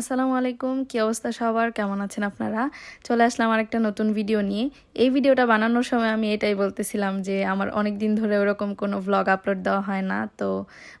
আসসালামু আলাইকুম, কী অবস্থা সবার? কেমন আছেন আপনারা? চলে আসলাম আর একটা নতুন ভিডিও নিয়ে। এই ভিডিওটা বানানোর সময় আমি এটাই বলতেছিলাম যে, আমার অনেক দিন ধরে ওরকম কোনো ভ্লগ আপলোড দেওয়া হয় না। তো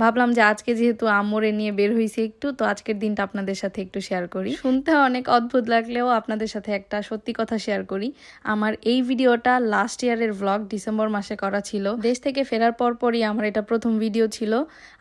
ভাবলাম যে, আজকে যেহেতু আম্মুরে নিয়ে বের হয়েছি একটু, তো আজকের দিনটা আপনাদের সাথে একটু শেয়ার করি। শুনতে অনেক অদ্ভুত লাগলেও আপনাদের সাথে একটা সত্যি কথা শেয়ার করি। আমার এই ভিডিওটা লাস্ট ইয়ারের ভ্লগ ডিসেম্বর মাসে করা ছিল। দেশ থেকে ফেরার পর পরই আমার এটা প্রথম ভিডিও ছিল।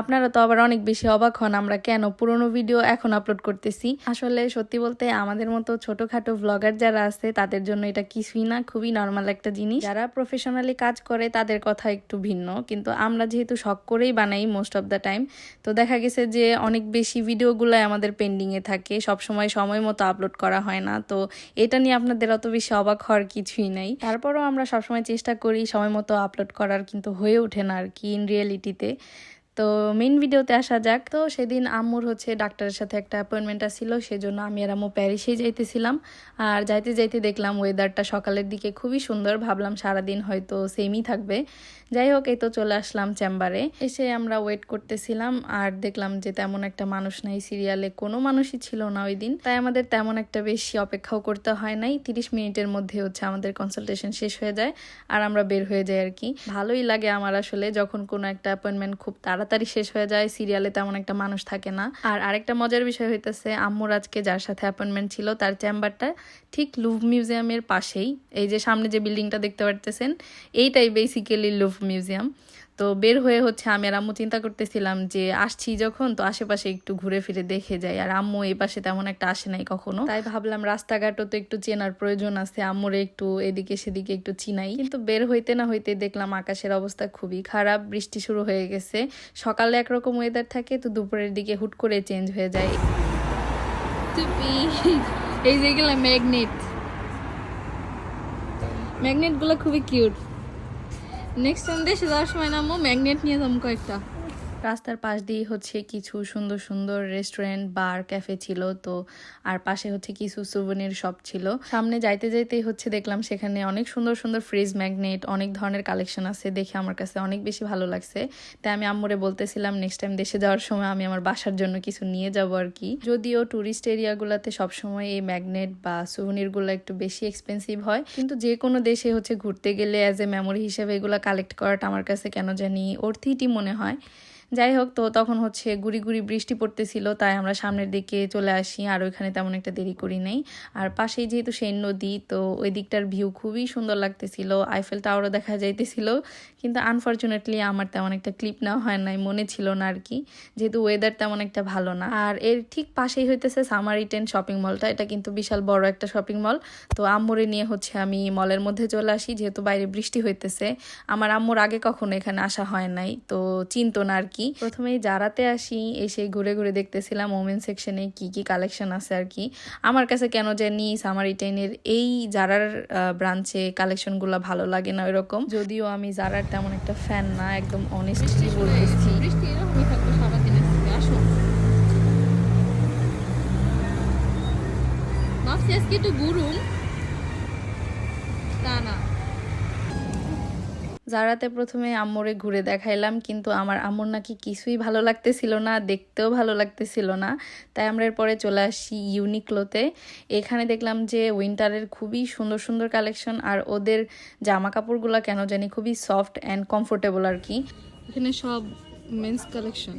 আপনারা তো আবার অনেক বেশি অবাক হন আমরা কেন পুরনো ভিডিও এখন আপলোড করতেছি। আসলে সত্যি বলতে আমাদের মতো ছোটখাটো ভ্লগার যারা আছে, তাদের জন্য এটা কিছুই না, খুবই নর্মাল একটা জিনিস। যারা প্রফেশনালি কাজ করে, তাদের কথা একটু ভিন্ন। কিন্তু আমরা যেহেতু শখ করেই বানাই মোস্ট অফ দ্য টাইম তো দেখা গেছে যে অনেক বেশি ভিডিওগুলো আমাদের পেন্ডিংয়ে থাকে। সব সময় সময় মতো আপলোড করা হয় না। তো এটা নিয়ে আপনাদের অত বেশি অবাক হওয়ার কিছুই নাই। তারপরও আমরা সবসময় চেষ্টা করি সময় মতো আপলোড করার, কিন্তু হয়ে ওঠে না আর কি ইন রিয়েলিটিতে তো মেন ভিডিওতে আসা যাক। তো সেদিন আম্মুর হচ্ছে ডাক্তারের সাথে একটা অ্যাপয়েন্টমেন্ট ছিল, সেজন্য আমি আর আম্মু প্যারিসেই যাইতেছিলাম। আর যাইতে যাইতে দেখলাম ওয়েদারটা সকালের দিকে খুবই সুন্দর, ভাবলাম সারাদিন হয়তো সেমই থাকবে। যাই হোক, এই তো চলে আসলাম চেম্বারে এসে আমরা ওয়েট করতেছিলাম, আর দেখলাম যে তেমন একটা মানুষ নাই সিরিয়ালে কোনো মানুষই ছিল না ওই দিন। তাই আমাদের তেমন একটা বেশি অপেক্ষাও করতে হয় নাই, তিরিশ মিনিটের মধ্যে হচ্ছে আমাদের কনসালটেশন শেষ হয়ে যায়, আর আমরা বের হয়ে যাই আর কি। ভালোই লাগে আমার আসলে, যখন কোনো একটা অ্যাপয়েন্টমেন্ট খুব তাড়াতাড়ি শেষ হয়ে যায় সিরিয়ালে তেমন একটা মানুষ থাকে না। আর আরেকটা মজার বিষয় হইতেছে, আম্মুর আজকে যার সাথে অ্যাপয়েন্টমেন্ট ছিল, তার চেম্বারটা ঠিক লুভ মিউজিয়ামের পাশেই। এই যে সামনে যে বিল্ডিংটা দেখতে পারতেছেন, এইটাই বেসিক্যালি লুভ মিউজিয়াম তো বের হয়ে হচ্ছে আমি আর আম্মু চিন্তা করতেছিলাম যে আসছি যখন তো আশেপাশে একটু ঘুরে ফিরে দেখে যাই। আর আম্মু এই পাশে তেমন একটা আসে নাই কখনো। তাই ভাবলাম রাস্তাঘাটও তো একটু চেনার প্রয়োজন আছে আম্মুরে একটু এদিকে সেদিকে একটু চিনাই। কিন্তু বের হইতে না হইতে দেখলাম আকাশের অবস্থা খুবই খারাপ বৃষ্টি শুরু হয়ে গেছে। সকালে একরকম ওয়েদার থাকে তো দুপুরের দিকে হুট করে চেঞ্জ হয়ে যায়। এই যেগুলো ম্যাগনেট ম্যাগনেটগুলো খুবই কিউট নেক্সট টাইম দেশে যাওয়ার সময় নামো ম্যাগনেট নিয়ে যাব কয়েকটা। রাস্তার পাশ দিয়ে হচ্ছে কিছু সুন্দর সুন্দর রেস্টুরেন্ট বার ক্যাফে ছিল। তো আর পাশে হচ্ছে কিছু সুভনির শপ ছিল। সামনে যাইতে যাইতেই হচ্ছে দেখলাম সেখানে অনেক সুন্দর সুন্দর ফ্রিজ ম্যাগনেট অনেক ধরনের কালেকশন আছে দেখে আমার কাছে অনেক বেশি ভালো লাগছে। তাই আমি আম্মুরে বলতেছিলাম নেক্সট টাইম দেশে যাওয়ার সময় আমি আমার বাসার জন্য কিছু নিয়ে যাব আর কি। যদিও ট্যুরিস্ট এরিয়াগুলোতে সবসময় এই ম্যাগনেট বা সুভনিরগুলো একটু বেশি এক্সপেন্সিভ হয়। কিন্তু যে কোনো দেশে হচ্ছে ঘুরতে গেলে অ্যাজ এ মেমোরি হিসেবে এগুলো কালেক্ট করাটা আমার কাছে কেন জানি অর্থিটি মনে হয়। যাই হোক তো তখন হচ্ছে গুড়ি গুড়ি বৃষ্টি পড়তেছিল, তাই আমরা সামনের দিকে চলে আসি, আর ওইখানে তেমন একটা দেরি করি নাই। আর পাশেই যেহেতু সেই নদী, তো ওই দিকটার ভিউ খুবই সুন্দর লাগতেছিল আইফেল টাওয়ারও দেখা যাইতেছিল, কিন্তু আনফর্চুনেটলি আমার তেমন একটা ক্লিপ নেওয়া হয় নাই, মনে ছিল না আর কি, যেহেতু ওয়েদার তেমন একটা ভালো না। আর এর ঠিক পাশেই হইতেছে সামারিটেন শপিং মলটা এটা কিন্তু বিশাল বড় একটা শপিং মল তো আম্মুরে নিয়ে হচ্ছে আমি মলের মধ্যে চলে আসি, যেহেতু বাইরে বৃষ্টি হইতেছে। আমার আম্মুর আগে কখনো এখানে আসা হয় নাই, তো চিনতো না আর কি প্রথমেই জারাতে আসি এসে ঘুরে ঘুরে দেখতেছিলাম ওমেন সেকশনে কি কি কালেকশন আছে আর কি। আমার কাছে কেন জানি সামারিটেনের এই জারার ব্রাঞ্চে কালেকশনগুলো ভালো লাগে না ওইরকম। যদিও আমি জারার তেমন একটা ফ্যান না একদম অনেস্টলি বলতেছি। আজকে ভাবছি আজকে একটু ঘুরুন তা না। জারাতে প্রথমে আম্মুরে ঘুরে দেখাইলাম কিন্তু আমার আম্মুর নাকি কিছুই ভালো লাগতেছিল না দেখতেও ভালো লাগতেছিল না। তাই আমরা এরপরে চলে আসি ইউনিক্লোতে এখানে দেখলাম যে উইন্টারের খুবই সুন্দর সুন্দর কালেকশন আর ওদের জামা কাপড়গুলো কেন জানি খুবই সফট অ্যান্ড কমফোর্টেবল আর কি। এখানে সব মেন্স কালেকশন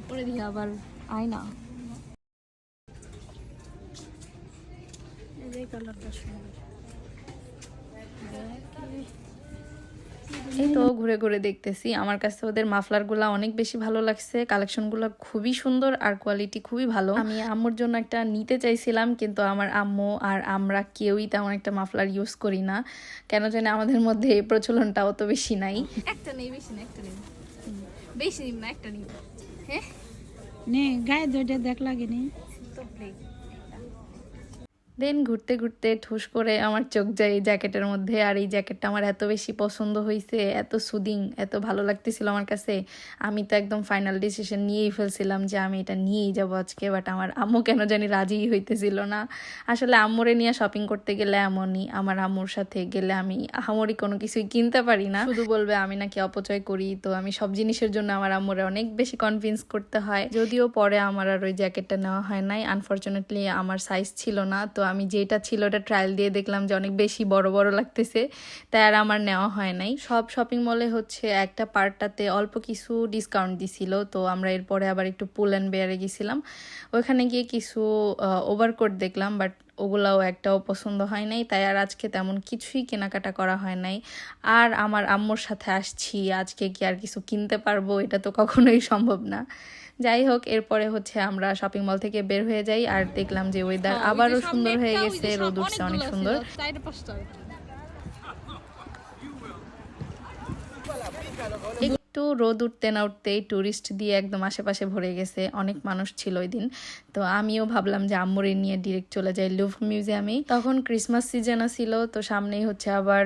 উপরে দিয়ে আবার আয়না। এই কালারটা সুন্দর। এই তো ঘুরে ঘুরে দেখতেছি। আমার কাছে ওদের মাফলারগুলো অনেক বেশি ভালো লাগছে। কালেকশনগুলো খুবই সুন্দর আর কোয়ালিটি খুবই ভালো। আমি আম্মুর জন্য একটা নিতে চাইছিলাম কিন্তু আমার আম্মু আর আমরা কেউই তেমন একটা মাফলার ইউজ করি না। কেন জানি আমাদের মধ্যে এই প্রচলনটা অত বেশি নাই। একটা নেই বেশি না একটা নেই। বেশি নিব না একটা নিব হ্যাঁ? নে গায়ে দুইটা দেখ লাগেনি। তো দেন ঘুরতে ঘুরতে ঠুস করে আমার চোখ যায় এই জ্যাকেটের মধ্যে। আর এই জ্যাকেটটা আমার এত বেশি পছন্দ হয়েছে এত সুদিং এত ভালো লাগতেছিল আমার কাছে। আমি তো একদম ফাইনাল ডিসিশন নিয়েই ফেলছিলাম যে আমি এটা নিয়েই যাব আজকে বাট আমার আম্মু কেন জানি রাজিই হইতেছিল না। আসলে আম্মুরে নিয়ে শপিং করতে গেলে এমনই, আমার আম্মুর সাথে গেলে আমি আহামরি কোনো কিছুই কিনতে পারি না। শুধু বলবে আমি নাকি অপচয় করি, তো আমি সব জিনিসের জন্য আমার আম্মুরে অনেক বেশি কনভিন্স করতে হয়। যদিও পরে আমার আর ওই জ্যাকেটটা নেওয়া হয় নাই। আনফর্চুনেটলি আমার সাইজ ছিল না, তো আমি যেটা ছিল ওটা ট্রায়াল দিয়ে দেখলাম যে অনেক বেশি বড় বড় লাগতেছে, তাই আর আমার নেওয়া হয় নাই। সব শপিং মলে হচ্ছে একটা পার্টটাতে অল্প কিছু ডিসকাউন্ট দিছিল, তো আমরা এরপরে আবার একটু পুল অ্যান্ড বেয়ারে গেছিলাম। ওইখানে গিয়ে কিছু ওভারকোট দেখলাম বাট ওগুলাও একটাও পছন্দ হয় নাই, তাই আর আজকে তেমন কিছুই কেনাকাটা করা হয় নাই। আর আমার আম্মুর সাথে আসছি, আজকে কি আর কিছু কিনতে পারব, এটা তো কখনোই সম্ভব না। যাই হোক এরপরে হচ্ছে আমরা শপিং মল থেকে বের হয়ে যাই আর দেখলাম যে ওয়েদার হ্যাঁ, আবারও সুন্দর হয়ে গেছে রোদ উঠছে অনেক সুন্দর চারটা পাঁচটা আর কি। একটু রোদ উঠতে না উঠতেই টুরিস্ট দিয়ে একদম আশেপাশে ভরে গেছে। অনেক মানুষ ছিল ওই দিন। তো আমিও ভাবলাম যে আম্মুরে নিয়ে ডিরেক্ট চলে যাই লুভ মিউজিয়ামে তখন ক্রিসমাস সিজন ছিল, তো সামনেই হচ্ছে আবার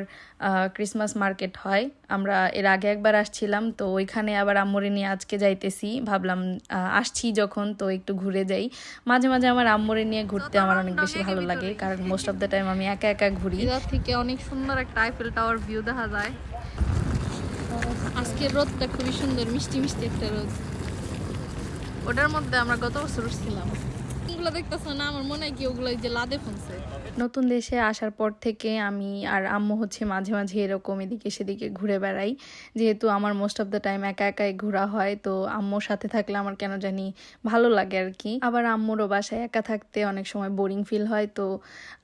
ক্রিসমাস মার্কেট হয়। আমরা এর আগে একবার আসছিলাম, তো ওইখানে আবার আম্মুরে নিয়ে আজকে যাইতেছি। ভাবলাম আসছি যখন, তো একটু ঘুরে যাই। মাঝে মাঝে আমার আম্মুরে নিয়ে ঘুরতে আমার অনেক বেশি ভালো লাগে, কারণ মোস্ট অফ দ্য টাইম আমি একা একা ঘুরি। থেকে অনেক সুন্দর একটা আইফেল টাওয়ার ভিউ দেখা যায়। আজকের রোদটা খুবই সুন্দর মিষ্টি মিষ্টি একটা রোদ ওটার মধ্যে আমরা গত বছর উঠছিলাম। ওগুলো দেখতেছ না, আমার মনে হয় কি ওগুলো যে লাদে নতুন দেশে আসার পর থেকে আমি আর আম্মু হচ্ছে মাঝে মাঝে এরকম এদিকে সেদিকে ঘুরে বেড়াই। যেহেতু আমার মোস্ট অফ দ্য টাইম একা একাই ঘোরা হয়, তো আম্মুর সাথে থাকলে আমার কেন জানি ভালো লাগে আর কি। আবার আম্মুরও বাসায় একা থাকতে অনেক সময় বোরিং ফিল হয়, তো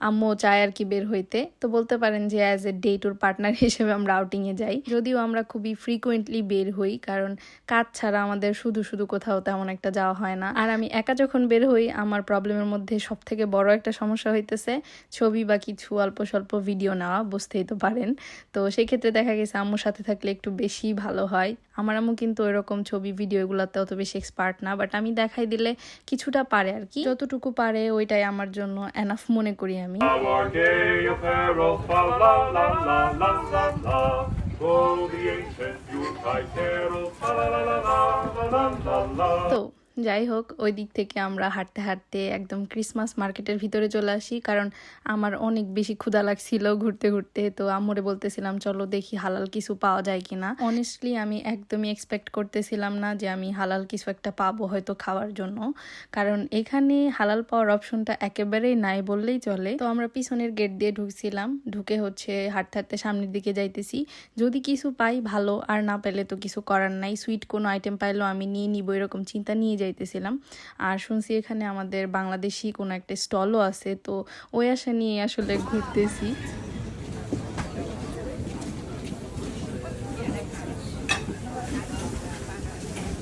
আম্মু চায় আর কি বের হইতে। তো বলতে পারেন যে as a day tour partner হিসেবে আমরা আউটিংয়ে যাই। যদিও আমরা খুবই ফ্রিকুয়েন্টলি বের হই, কারণ কাজ ছাড়া আমাদের শুধু শুধু কোথাও তেমন একটা যাওয়া হয় না। আর আমি একা যখন বের হই আমার প্রবলেমের মধ্যে সব থেকে বড় একটা সমস্যা হইতেছে ছবি বা কিছু অল্প স্বল্প ভিডিও নেওয়া, বুঝতেই তো পারেন। তো সেই ক্ষেত্রে দেখা গেছে আম্মুর সাথে থাকলে একটু বেশি ভালো হয়। আমার আম্মু কিন্তু এরকম ছবি ভিডিও এগুলোতে অত বেশি এক্সপার্ট না বাট আমি দেখাই দিলে কিছুটা পারে আর কি। যতটুকু পারে ওইটাই আমার জন্য এনাফ মনে করি আমি। তো যাই হোক, ওই দিক থেকে আমরা হাঁটতে হাঁটতে একদম ক্রিসমাস মার্কেটের ভিতরে চলে আসি। কারণ আমার অনেক বেশি ক্ষুধা লাগছিল ঘুরতে ঘুরতে। তো আম্মুরে বলতেছিলাম, চলো দেখি হালাল কিছু পাওয়া যায় কিনা? অনেস্টলি আমি একদমই এক্সপেক্ট করতেছিলাম না যে আমি হালাল কিছু একটা পাবো হয়তো খাওয়ার জন্য। কারণ এখানে হালাল পাওয়ার অপশনটা একেবারেই নাই বললেই চলে। তো আমরা পিছনের গেট দিয়ে ঢুকছিলাম। ঢুকে হচ্ছে হাঁটতে হাঁটতে সামনের দিকে যাইতেছি। যদি কিছু পাই ভালো, আর না পেলে তো কিছু করার নাই। সুইট কোনো আইটেম পাইলেও আমি নিয়ে নিব, এরকম চিন্তা নিয়ে যাইতেছিলাম। আর শুনছি এখানে আমাদের বাংলাদেশি কোনো একটা স্টলও আছে, তো ওই আশা নিয়ে আসলে ঘুরতেছি।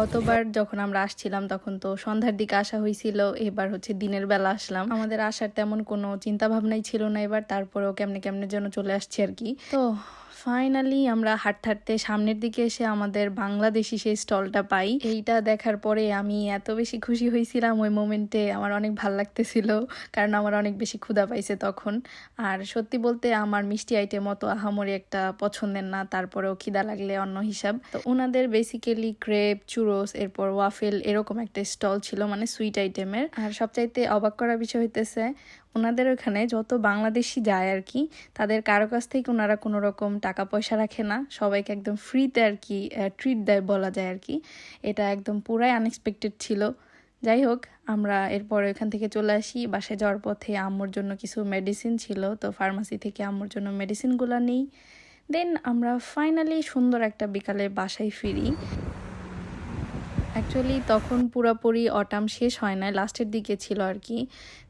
গতবার যখন আমরা আসছিলাম, তখন তো সন্ধ্যার দিকে আসা হয়েছিল এবার হচ্ছে দিনের বেলা আসলাম। আমাদের আসার তেমন কোনো চিন্তা ভাবনাই ছিল না, এবার তারপরেও কেমনে কেমনে যেন চলে আসছে আর কি। তো ফাইনালি আমরা হাঁটতে হাঁটতে সামনের দিকে এসে আমাদের বাংলাদেশি সেই স্টলটা পাই। এইটা দেখার পরে আমি এত বেশি খুশি হয়েছিলাম ওই মোমেন্টে। আমার অনেক ভালো লাগতেছিল, কারণ আমার অনেক বেশি ক্ষুধা পাইছে তখন। আর সত্যি বলতে আমার মিষ্টি আইটেম অত আহামরি একটা পছন্দের না, তারপরেও খিদা লাগলে অন্য হিসাব। তো ওনাদের বেসিক্যালি ক্রেপ চুরোস এরপর ওয়াফেল এরকম একটা স্টল ছিল মানে সুইট আইটেমের আর সবচাইতে অবাক করার বিষয় হইতেছে ওনাদের ওখানে যত বাংলাদেশি যায় আর কি, তাদের কারও কাছ থেকে ওনারা কোনো রকম টাকা পয়সা রাখে না। সবাইকে একদম ফ্রিতে আর কি ট্রিট দেয় বলা যায় আর কি। এটা একদম পুরাই আনএক্সপেক্টেড ছিল। যাই হোক, আমরা এরপর এখান থেকে চলে আসি। বাসায় যাওয়ার পথে আম্মুর জন্য কিছু মেডিসিন ছিল, তো ফার্মাসি থেকে আম্মুর জন্য মেডিসিনগুলো নিই। দেন আমরা ফাইনালি সুন্দর একটা বিকালে বাসায় ফিরি। অ্যাকচুয়ালি তখন পুরোপুরি অটাম শেষ হয় না লাস্টের দিকে ছিল আর কি।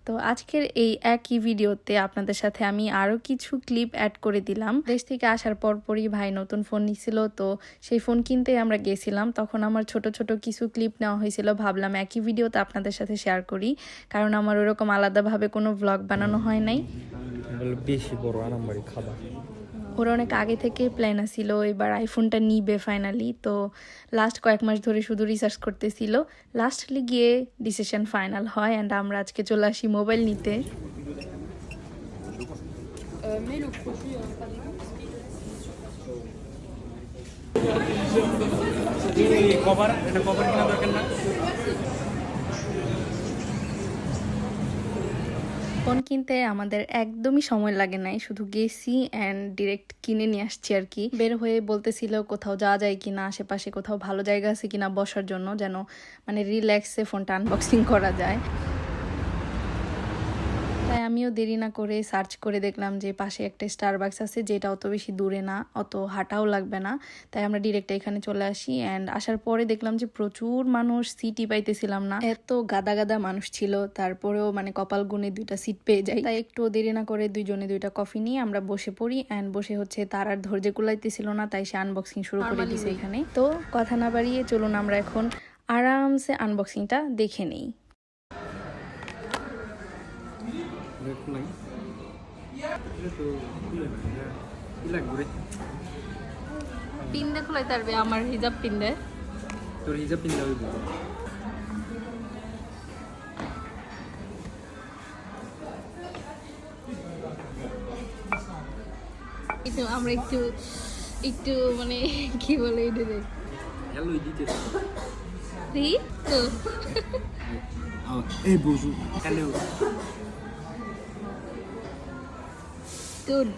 তো আজকের এই একই ভিডিওতে আপনাদের সাথে আমি আরও কিছু ক্লিপ অ্যাড করে দিলাম। দেশ থেকে আসার পরপরই ভাই নতুন ফোন নিছিল তো সেই ফোন কিনতে আমরা গেছিলাম। তখন আমার ছোট ছোট কিছু ক্লিপ নেওয়া হয়েছিল। ভাবলাম একই ভিডিওতে আপনাদের সাথে শেয়ার করি কারণ আমার ওরকম আলাদাভাবে কোনো ব্লগ বানানো হয় নাই। বলে বেশি বড় আরামবাড়ি খাবার ওর অনেক আগে থেকে প্ল্যান ছিল এবার আইফোনটা নিবে ফাইনালি তো লাস্ট কয়েক মাস ধরে শুধু রিসার্চ করতেছিল। লাস্টলি গিয়ে ডিসিশন ফাইনাল হয় অ্যান্ড আমরা আজকে চলে আসি মোবাইল নিতে? ফোন কিনতে আমাদের একদমই সময় লাগে নাই, শুধু গেছি অ্যান্ড ডিরেক্ট কিনে নিয়ে আসছি আর কি। বের হয়ে বলতেছিল কোথাও যাওয়া যায় কিনা, আশেপাশে কোথাও ভালো জায়গা আছে কিনা বসার জন্য, যেন মানে রিল্যাক্সে ফোনটা আনবক্সিং করা যায়। আমিও দেরি না করে সার্চ করে দেখলাম যে পাশে একটা স্টারবাক্স আছে যেটা অত বেশি দূরে না অত হাঁটাও লাগবে না। তাই আমরা ডিরেক্ট এখানে চলে আসি অ্যান্ড আসার পরে দেখলাম যে প্রচুর মানুষ সিটই পাইতেছিলাম না। এত গাদা গাদা মানুষ ছিল তারপরেও মানে কপাল গুনে দুইটা সিট পেয়ে যাই। তাই একটু দেরি না করে দুইজনে দুইটা কফি নিয়ে আমরা বসে পড়ি অ্যান্ড বসে হচ্ছে তার আর ধৈর্য কুলাইতেছিল না তাই সে আনবক্সিং শুরু করে দিছে এখানে। তো কথা না বাড়িয়ে চলুন আমরা এখন আরামসে আনবক্সিংটা দেখে নেই। খোলাই এটা তো খুলে না এটা কি লাগবে রে পিন দে খোলাই তারবে আমার হিজাব তোর হিজাব পিন হইব। একটু আমরা একটু একটু মানে কি বলে এটা রে হ্যালো দিতে দেখি তো এই বসু হ্যালো গুড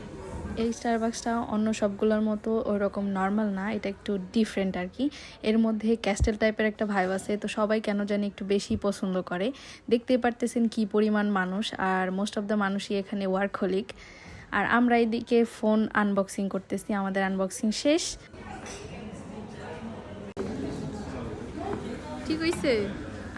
এই স্টারবাক্সটা অন্য সবগুলোর মতো ওরকম নর্মাল না, এটা একটু ডিফারেন্ট আর কি এর মধ্যে ক্যাস্টেল টাইপের একটা ভাইব আছে, তো সবাই কেন জানি একটু বেশি পছন্দ করে। দেখতে পারতেছেন কি পরিমাণ মানুষ, আর মোস্ট অফ দ্য মানুষই এখানে ওয়ার্ক হলিক আর আমরা এদিকে ফোন আনবক্সিং করতেছি, আমাদের আনবক্সিং শেষ। ঠিক হইছে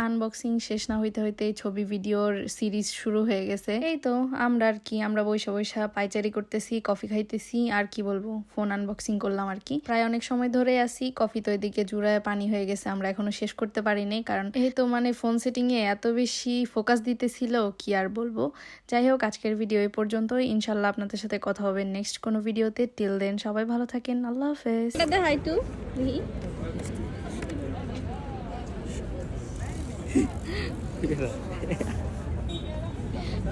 আনবক্সিং শেষ না হইতে হইতে ছবি ভিডিওর সিরিজ শুরু হয়ে গেছে। এই তো, আমরা আর কি, আমরা বৈশা বৈশা পাইচারি করতেছি, কফি খাইতেছি, আর কি বলব ফোন আনবক্সিং করলাম আর কি। প্রায় অনেক সময় ধরে আসি কফি তো এদিকে জুড়ায় পানি হয়ে গেছে, আমরা এখনও শেষ করতে পারিনি কারণ এই তো মানে ফোন সেটিং এ এত বেশি ফোকাস দিতেছিল, কি আর বলব। যাই হোক, আজকের ভিডিও এই পর্যন্ত ইনশাল্লাহ আপনাদের সাথে কথা হবে নেক্সট কোনো ভিডিওতে টিল দেন সবাই ভালো থাকেন, আল্লাহ হাফেজ। হাই টু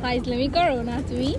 ফাইজলামি করো না তুমি